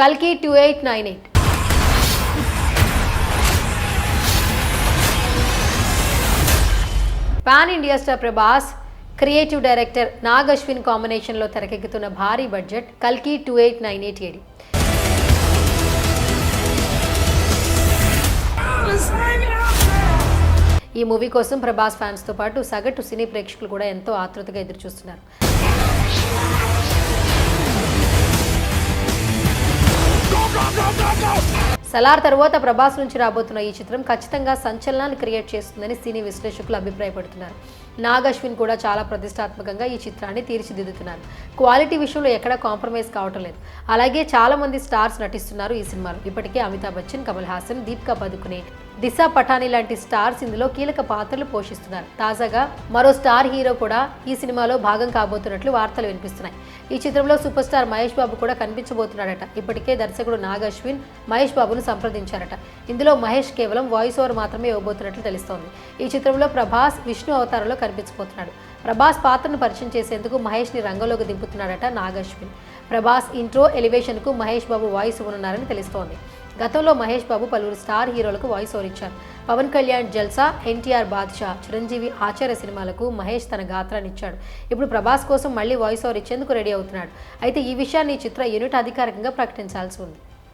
కల్కి two eight nine eight. Pan India star Prabhas creative director Nag Ashwin కాంబినేషన్లో తెరకెక్కుతున్న భారీ బడ్జెట్ కల్కి two eight nine eight AD. ఈ మూవీ కోసం ప్రభాస్ ఫ్యాన్స్తో పాటు సగటు సినీ ప్రేక్షకులు కూడా ఎంతో ఆతృతగా ఎదురుచూస్తున్నారు. సలార్ తర్వాత ప్రభాస్ నుంచి రాబోతున్న ఈ చిత్రం ఖచ్చితంగా సంచలనాన్ని క్రియేట్ చేస్తుందని సినీ విశ్లేషకులు అభిప్రాయపడుతున్నారు. నాగ్ అశ్విన్ కూడా చాలా ప్రతిష్టాత్మకంగా ఈ చిత్రాన్ని తీర్చిదిద్దుతున్నారు. క్వాలిటీ విషయంలో ఎక్కడా కాంప్రమైజ్ కావటం లేదు. అలాగే చాలా మంది స్టార్స్ నటిస్తున్నారు ఈ సినిమాలో. ఇప్పటికే అమితాబ్ బచ్చన్ కమల్ హాసన్ దీపికా పదుకునే దిశా పఠాని లాంటి స్టార్స్ ఇందులో కీలక పాత్రలు పోషిస్తున్నారు. తాజాగా మరో స్టార్ హీరో కూడా ఈ సినిమాలో భాగం కాబోతున్నట్లు వార్తలు వినిపిస్తున్నాయి. ఈ చిత్రంలో సూపర్ స్టార్ మహేష్ బాబు కూడా కనిపించబోతున్నాడట. ఇప్పటికే దర్శకుడు నాగ్ అశ్విన్ మహేష్ బాబును సంప్రదించారట. ఇందులో మహేష్ కేవలం వాయిస్ ఓవర్ మాత్రమే ఇవ్వబోతున్నట్లు తెలుస్తోంది. ఈ చిత్రంలో ప్రభాస్ విష్ణు అవతారంలో కనిపించబోతున్నాడు. ప్రభాస్ పాత్రను పరిచయం చేసేందుకు మహేష్ని రంగంలోకి దింపుతున్నాడట నాగ్ అశ్విన్ ప్రభాస్ ఇంట్రో ఎలివేషన్కు మహేష్ బాబు వాయిస్ ఇవ్వనున్నారని తెలుస్తోంది. గతంలో మహేష్ బాబు పలువురు స్టార్ హీరోలకు వాయిస్ ఓవర్ ఇచ్చారు. పవన్ కళ్యాణ్ జల్సా ఎన్టీఆర్ బాద్షా చిరంజీవి ఆచార్య సినిమాలకు మహేష్ తన గాత్రాన్ని ఇచ్చాడు. ఇప్పుడు ప్రభాస్ కోసం మళ్ళీ వాయిస్ ఓవర్ ఇచ్చేందుకు రెడీ అవుతున్నాడు. అయితే ఈ విషయాన్ని ఈ చిత్ర యూనిట్ అధికారికంగా ప్రకటించాల్సి ఉంది.